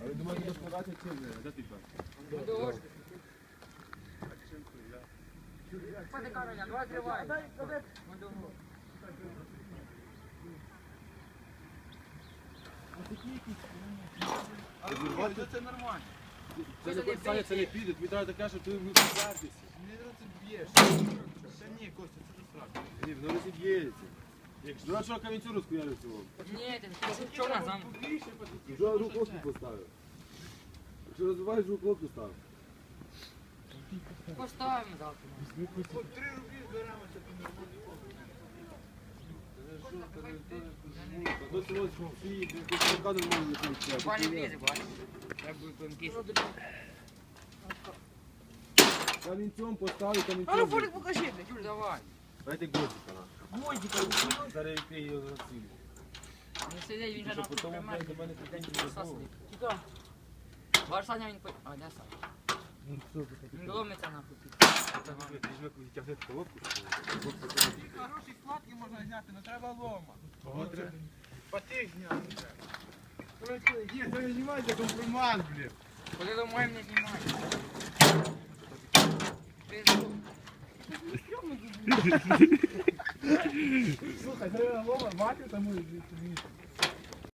Але думаю, ти складати чим? Де ти Пане Кароля, два тривай. Це нормально. Це не Саня, це не піде, тобі треба таке, що ти не вертишся. Не це б'єш. Та ні, Костя, це страшно. Ні, воно не зіб'ється. Ну а що камінцю розкуяли цього? Ні, ти що назад? Вже руку хлопці поставив. Якщо розвиваєш, руку хлопці став. Поставимо завтра. По три рублі зберемо, це по До цього всі, ти шукати не можеш. Пані влізе, бачиш? Так буде тонкий. Камінцем поставив, А ну камінцем. фолік покажи. Юль, давай. Дайте гвоздика на. Гвоздика. Зараз я відкрию його на цілі. Не сидить, він же нахуй потім примерний. до мене День підійде часа знову. Ваш Саня він по... А, де Саня? Ломиться нахуй. Тягни колодку. Хороші складки можна зняти, але треба лома. Патик зняти треба. Це не знімайте компромат, блін. Коли ломаємо, не знімай. Слухай, треба лома, там і